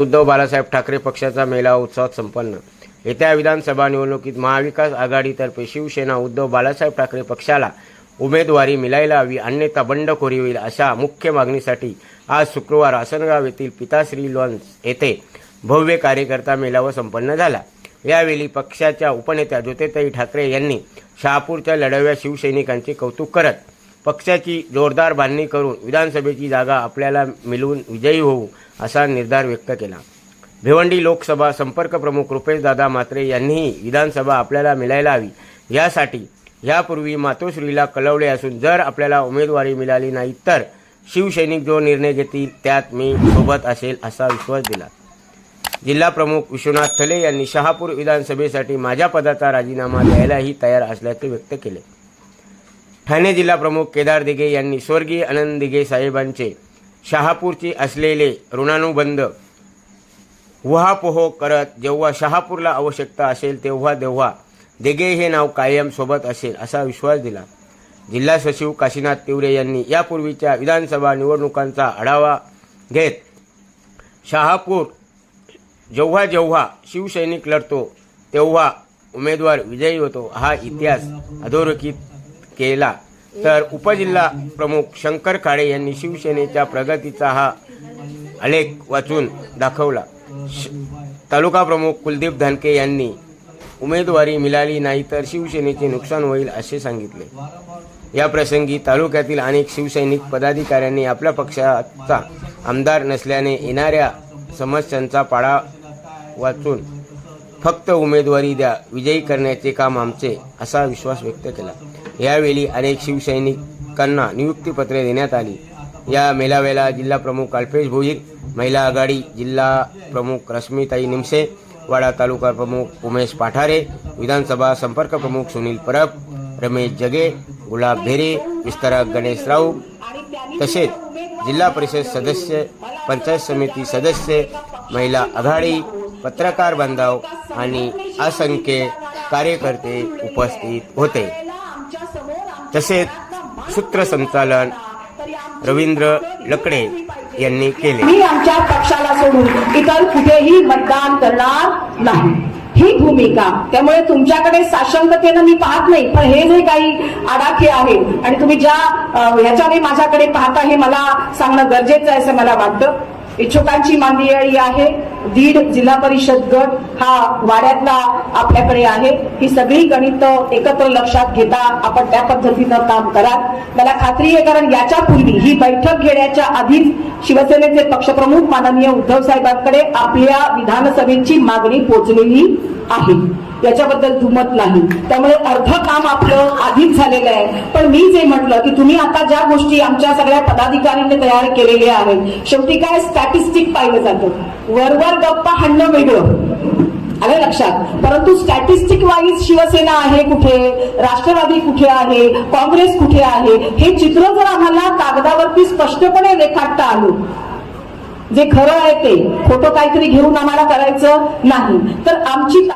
उद्धव बाळासाहेब ठाकरे पक्षाचा मेळावा उत्सवात संपन्न. येत्या विधानसभा निवडणुकीत महाविकास आघाडीतर्फे शिवसेना उद्धव बाळासाहेब ठाकरे पक्षाला उमेदवारी मिळायला हवी अन्यथा बंडखोरी होईल अशा मुख्य मागणीसाठी आज शुक्रवार आसनगाव येथील पिताश्री लॉन्स येथे भव्य कार्यकर्ता मेळावा संपन्न झाला. यावेळी पक्षाच्या उपनेत्या ज्योतिताई ठाकरे यांनी शहापूरच्या लढव्या शिवसैनिकांचे कौतुक करत पक्षाची जोरदार बांधणी करून विधानसभेची जागा आपल्याला मिळवून विजयी होऊ असा निर्धार व्यक्त केला. भिवंडी लोकसभा संपर्क प्रमुख रुपेशदादा मात्रे यांनीही विधानसभा आपल्याला मिळायला हवी यासाठी यापूर्वी मातोश्रीला कळवले असून जर आपल्याला उमेदवारी मिळाली नाही तर शिवसैनिक जो निर्णय घेतील त्यात मी सोबत असेल असा विश्वास दिला. जिल्हा प्रमुख विश्वनाथ थले यांनी शहापूर विधानसभेसाठी माझ्या पदाचा राजीनामा द्यायलाही तयार असल्याचे व्यक्त केले. ठाणे जिल्हा प्रमुख केदार दिघे यांनी स्वर्गीय आनंद दिघे साहेबांचे शहापूरचे असलेले ऋणानुबंध उहापोहो करत जेव्हा शहापूरला आवश्यकता असेल तेव्हा तेव्हा दिघे हे नाव कायम सोबत असेल असा विश्वास दिला. जिल्हा सचिव काशीनाथ तिवरे यांनी यापूर्वीच्या विधानसभा निवडणुकांचा आढावा घेत शहापूर जेव्हा जेव्हा शिवसैनिक लढतो तेव्हा उमेदवार विजयी होतो. हा इतिहास अधोरेखित केला. तर उपजिल्हा प्रमुख शंकर काळे यांनी शिवसेनेच्या प्रगतीचा हा आलेख वाचून दाखवला. श- तालुका प्रमुख कुलदीप धानके यांनी उमेदवारी मिळाली नाही तर शिवसेनेचे नुकसान होईल असे सांगितले. या प्रसंगी तालुक्यातील अनेक शिवसैनिक पदाधिकाऱ्यांनी आपल्या पक्षाचा आमदार नसल्याने येणाऱ्या समस्यांचा पाडा वाचून फक्त उमेदवारी द्या विजयी करण्याचे काम आमचे असा विश्वास व्यक्त केला. यावेळी अनेक शिवसैनिकांना नियुक्तीपत्रे देण्यात आली. या मेळाव्याला जिल्हा प्रमुख अल्पेश भोईर महिला आघाडी जिल्हा प्रमुख रश्मीताई निमसे वाडा तालुका प्रमुख उमेश पाठारे विधानसभा संपर्क प्रमुख सुनील परब रमेश जगे गुलाब भेरे विस्तारक गणेश राऊत तसेच जिल्हा परिषद सदस्य पंचायत समिती सदस्य महिला आघाडी पत्रकार बांधव आणि असंख्य कार्यकर्ते उपस्थित होते. तसेच सूत्रसंचालन रवींद्र लकडे यांनी केले. मी आमच्या पक्षाला सोडून इतर कुठेही मतदान करणार नाही. ही भूमिका. त्यामुळे तुमच्याकडे साशंकतेनं मी पाहत नाही पण हे जे काही आडाखे आहेत आणि तुम्ही ज्या ह्याच्याने माझ्याकडे पाहता हे मला सांगणं गरजेचं आहे असं मला वाटतं. इच्छुकांची मांदियाळी आहे. दीड जिल्हा परिषद गट हा वाड्यातला आपल्याकडे आहे. ही सगळी गणित एकत्र लक्षात घेता आपण त्या पद्धतीनं काम करा मला खात्री आहे कारण याच्या पूर्वी ही बैठक घेण्याच्या आधीच शिवसेनेचे पक्षप्रमुख माननीय उद्धव साहेबांकडे आपल्या विधानसभेची मागणी पोहोचलेली आहे. याच्याबद्दल दुमत नाही. त्यामुळे अर्ध काम आपलं आधीच झालेलं आहे. पण मी जे म्हटलं की तुम्ही आता ज्या गोष्टी आमच्या सगळ्या पदाधिकाऱ्यांनी तयार केलेल्या आहेत शेवटी काय स्टॅटिस्टिक पाहिलं जातं? वरवर गप्पा हाणणं वेगळं. आलं लक्षात? परंतु स्टॅटिस्टिक वाईज शिवसेना आहे कुठे? राष्ट्रवादी कुठे आहे? काँग्रेस कुठे आहे? हे चित्र जर आम्हाला कागदावरती स्पष्टपणे रेखाटता आलं जे खरं आहे ते खोटं काहीतरी घेऊन आम्हाला करायचं नाही. तर आमची